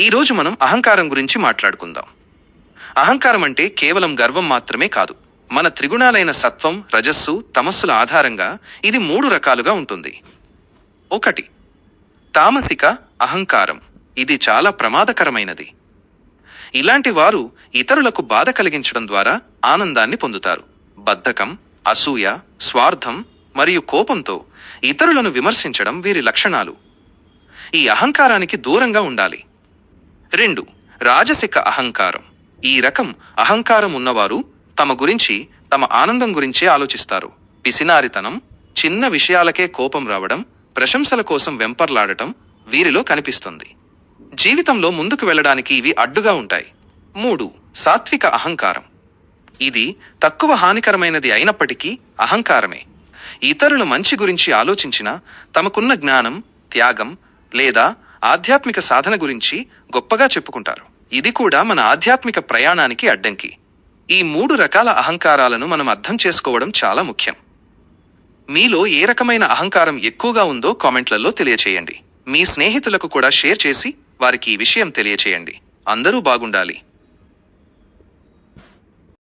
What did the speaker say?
ఈరోజు మనం అహంకారం గురించి మాట్లాడుకుందాం. అహంకారం అంటే కేవలం గర్వం మాత్రమే కాదు. మన త్రిగుణాలైన సత్వం రజస్సు తమస్సుల ఆధారంగా ఇది మూడు రకాలుగా ఉంటుంది. ఒకటి తామసిక అహంకారం. ఇది చాలా ప్రమాదకరమైనది. ఇలాంటి వారు ఇతరులకు బాధ కలిగించడం ద్వారా ఆనందాన్ని పొందుతారు. బద్ధకం అసూయ స్వార్థం మరియు కోపంతో ఇతరులను విమర్శించడం వీరి లక్షణాలు. ఈ అహంకారానికి దూరంగా ఉండాలి. రెండు రాజసిక అహంకారం. ఈ రకం అహంకారం ఉన్నవారు తమ గురించి తమ ఆనందం గురించే ఆలోచిస్తారు. పిసినారితనం చిన్న విషయాలకే కోపం రావడం ప్రశంసల కోసం వెంపర్లాడటం వీరిలో కనిపిస్తుంది. జీవితంలో ముందుకు వెళ్ళడానికి ఇవి అడ్డుగా ఉంటాయి. మూడు సాత్విక అహంకారం. ఇది తక్కువ హానికరమైనది అయినప్పటికీ అహంకారమే. ఇతరుల మంచి గురించి ఆలోచించిన తమకున్న జ్ఞానం త్యాగం లేదా ఆధ్యాత్మిక సాధన గురించి గొప్పగా చెప్పుకుంటారు. ఇది కూడా మన ఆధ్యాత్మిక ప్రయాణానికి అడ్డంకి. ఈ మూడు రకాల అహంకారాలను మనం అర్థం చేసుకోవడం చాలా ముఖ్యం. మీలో ఏ రకమైన అహంకారం ఎక్కువగా ఉందో కామెంట్లలో తెలియచేయండి. మీ స్నేహితులకు కూడా షేర్ చేసి వారికి ఈ విషయం తెలియచేయండి. అందరూ బాగుండాలి.